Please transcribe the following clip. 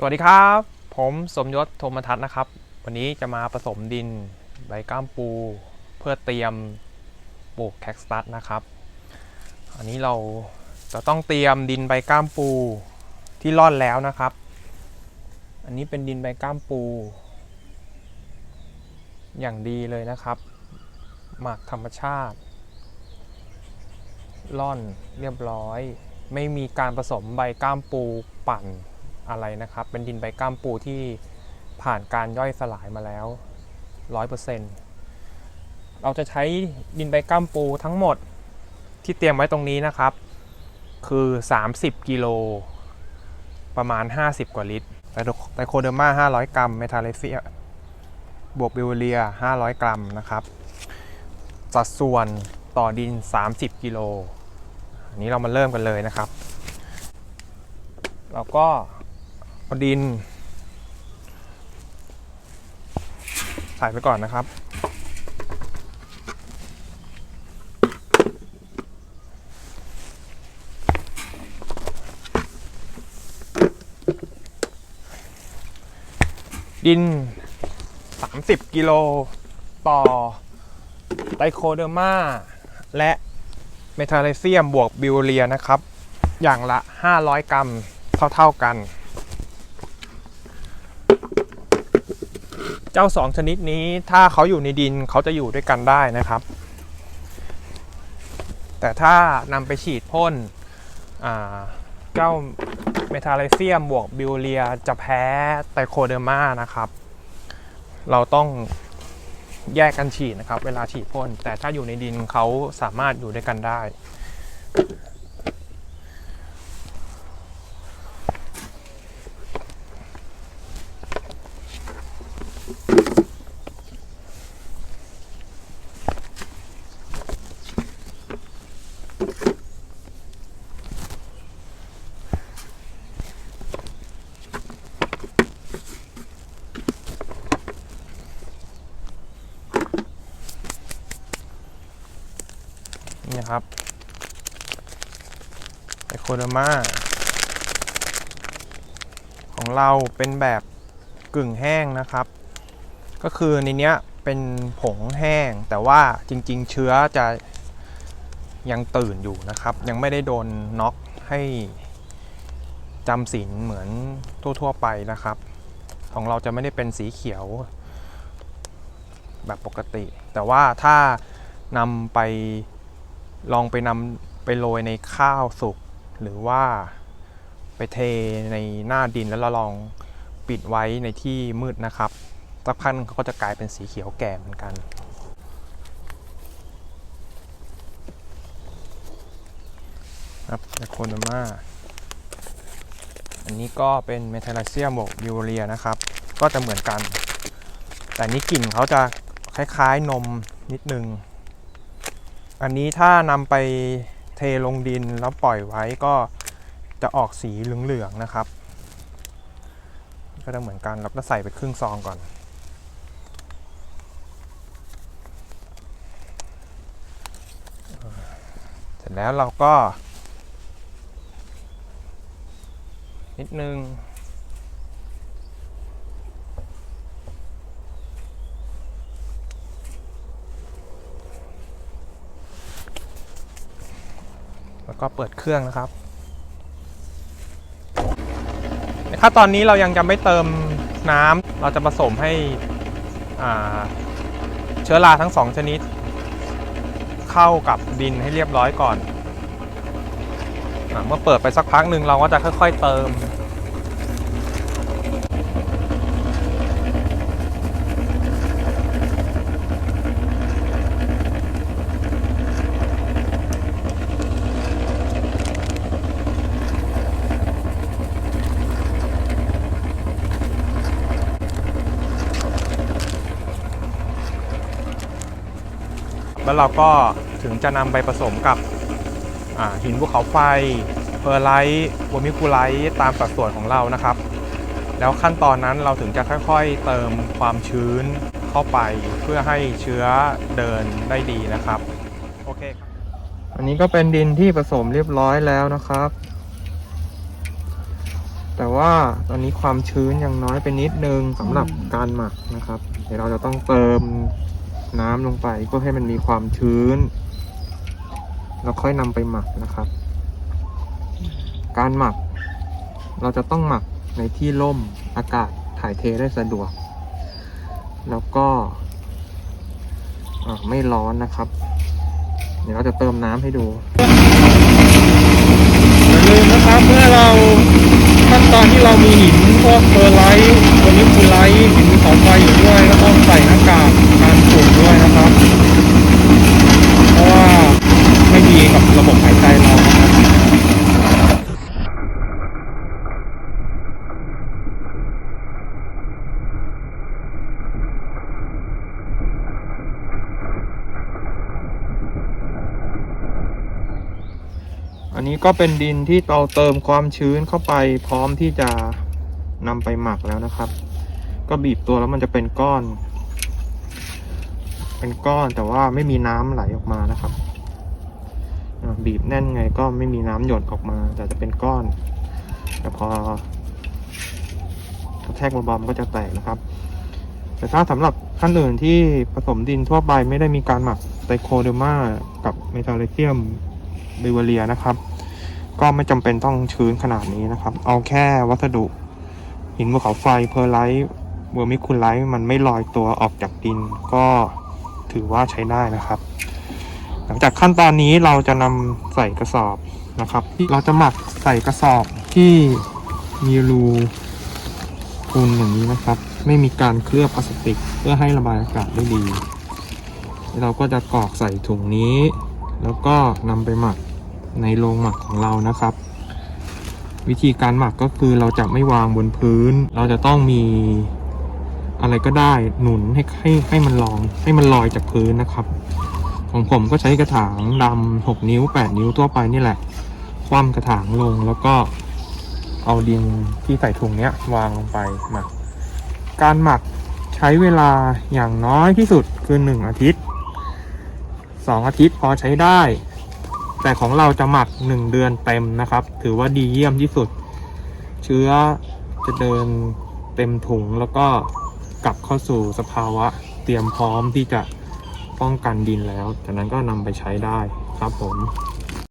สวัสดีครับ ผมสมยศโทมทัศน์นะครับ วันนี้จะมาผสมดินใบก้ามปู เพื่อเตรียมปลูกแคคตัสนะครับ อันนี้เราจะต้องเตรียมดินใบก้ามปูที่ร่อนแล้วนะครับ อันนี้เป็นดินใบก้ามปู อย่างดีเลยนะครับ หมักธรรมชาติ ร่อนเรียบร้อย ไม่มีการผสมใบก้ามปูปั่น อะไรนะครับ เป็นดินใบก้ามปูที่ผ่านการย่อยสลายมาแล้ว 100%เราจะใช้ดินใบก้ามปูทั้งหมดที่เตรียมไว้ตรงนี้นะครับ คือ 30 กิโล ประมาณ 50 กว่าลิตรไตโคเดอร์มา 500 กรัม เมทาเลเซีย บวกบิวเลีย 500 กรัมนะครับ สัดส่วนต่อดิน 30 กิโล อันนี้เรามาเริ่มกันเลยนะครับ เราก็ เอาดิน ใส่ไปก่อนนะครับ ดิน 30 กิโลต่อไตโคเดอร์มาและเมทาเลเซียมบวกบิวเลียนะครับ อย่างละ 500 กรัมเท่า ๆกัน จ้าสองชนิดนี้ถ้าเขาอยู่ในดินเขาจะอยู่ด้วยกันได้นะครับ แต่ถ้านำไปฉีดพ่นอ่าเจ้าเมทาเลเซียมบวกบิวเลียจะแพ้ไตโคเดอร์มานะครับ เราต้องแยกกันฉีดนะครับ เวลาฉีดพ่นแต่ถ้าอยู่ในดินเขาสามารถอยู่ด้วยกันได้ นี่ครับไอโคดอร์มาของเราเป็นแบบกึ่งแห้งนะครับ ก็คือในเนี้ยเป็นผงแห้งแต่ว่าจริง ๆ เชื้อจะ ยังตื่นอยู่นะครับ ยังไม่ได้โดนน็อกให้จำศีลเหมือนทั่วๆไปนะครับ ของเราจะไม่ได้เป็นสีเขียวแบบปกติ แต่ว่าถ้านำไปลองไปนำไปโรยในข้าวสุก หรือว่าไปเทในหน้าดินแล้วเราลองปิดไว้ในที่มืดนะครับสักพักหนึ่งเขาก็จะกลายเป็นสีเขียวแก่เหมือนกัน ครับแลโคนามาอันนี้ก็เป็นเมทัลเซียมบวกยูเรียนะครับ ก็จะเหมือนกัน แต่นี้กลิ่นเขาจะคล้ายๆนมนิดนึง อันนี้ถ้านำไปเทลงดินแล้วปล่อยไว้ก็จะออกสีเหลืองๆนะครับ ก็จะเหมือนกันเราก็ใส่ไปครึ่งซองก่อน เสร็จแล้วเราก็ นิดนึง แล้วก็เปิดเครื่องนะครับในขั้นตอนนี้เรายังจะไม่เติมน้ำเราจะผสมให้เชื้อราทั้งสองชนิด เข้ากับดินให้เรียบร้อยก่อน เมื่อเปิดไปสักพักหนึ่งเราก็จะค่อย ๆ เติม แล้วเราก็ถึงจะนำไปผสมกับ หินภูเขาไฟเพอร์ไลท์วอมิคูไลท์ตามสัดส่วนของเรานะครับ แล้วขั้นตอนนั้นเราถึงจะค่อยๆ เติมความชื้นเข้าไปเพื่อให้เชื้อเดินได้ดีนะครับโอเคครับอันนี้ก็เป็นดินที่ผสมเรียบร้อยแล้วนะครับ แต่ว่าตอนนี้ความชื้นยังน้อยไปนิดนึงสำหรับการหมักนะครับ เดี๋ยวเราจะต้องเติมน้ำลงไปเพื่อให้มันมีความชื้น แล้วค่อยนำไปหมักนะครับ การหมัก เราจะต้องหมักในที่ร่มอากาศถ่ายเทได้สะดวก แล้วก็อ่าไม่ร้อนนะครับ เดี๋ยวเราจะเติมน้ำให้ดูอย่าลืมนะครับเมื่อเราขั้นตอนที่เรามีหินพวกเฟอร์ไลท์ตัวนี้คูไลท์หินภูเขาไฟอยู่ด้วยก็ต้องใส่หน้ากากการฝุ่นด้วยนะครับ เพราะว่าไม่ดี กับระบบหายใจเราอันนี้ก็เป็นดินที่เราเติมความชื้นเข้าไปพร้อมที่จะนำไปหมักแล้วนะครับ ก็บีบตัวแล้วมันจะเป็นก้อน เป็นก้อนแต่ว่าไม่มีน้ำไหลออกมานะครับ บีบแน่นไงก็ไม่มีน้ำหยดออกมา แต่จะเป็นก้อนแต่พอกระแทกเบาๆมันก็จะแตกนะครับ แต่ถ้าสำหรับท่านอื่นที่ผสมดินทั่วไปไม่ได้มีการหมักไตโคเดอร์มากับเมทาเลเซียมบิวเรียนะครับ ก็ไม่จำเป็นต้องชื้นขนาดนี้นะครับ เอาแค่วัสดุหินภูเขาไฟเพอร์ไลท์เวอร์มิคูไลท์มันไม่ลอยตัวออกจากดิน ก็ถือว่าใช้ได้นะครับ หลังจากขั้นตอนนี้เราจะนำใส่กระสอบนะครับ เราจะหมักใส่กระสอบที่มีรูพุนอย่างนี้นะครับ ไม่มีการเคลือบพลาสติก เพื่อให้ระบายอากาศได้ดี เราก็จะกรอกใส่ถุงนี้ แล้วก็นำไปหมักในโรงหมักของเรานะครับ วิธีการหมักก็คือเราจะไม่วางบนพื้น เราจะต้องมีอะไรก็ได้หนุนให้ให้ให้มันลองให้มันลอยจากพื้นนะครับ ของผมก็ใช้กระถางดำหกนิ้วแปดนิ้วทั่วไปนี่แหละ คว่ำกระถางลงแล้วก็เอาดินที่ใส่ถุงเนี้ยวางลงไปหมัก การหมักใช้เวลาอย่างน้อยที่สุดคือหนึ่งอาทิตย์สองอาทิตย์พอใช้ได้ แต่ของเราจะหมักหนึ่งเดือนเต็มนะครับ ถือว่าดีเยี่ยมที่สุด เชื้อจะเดินเต็มถุงแล้วก็กลับเข้าสู่สภาวะเตรียมพร้อมที่จะ ป้องกันดินแล้ว จากนั้นก็นำไปใช้ได้ครับผม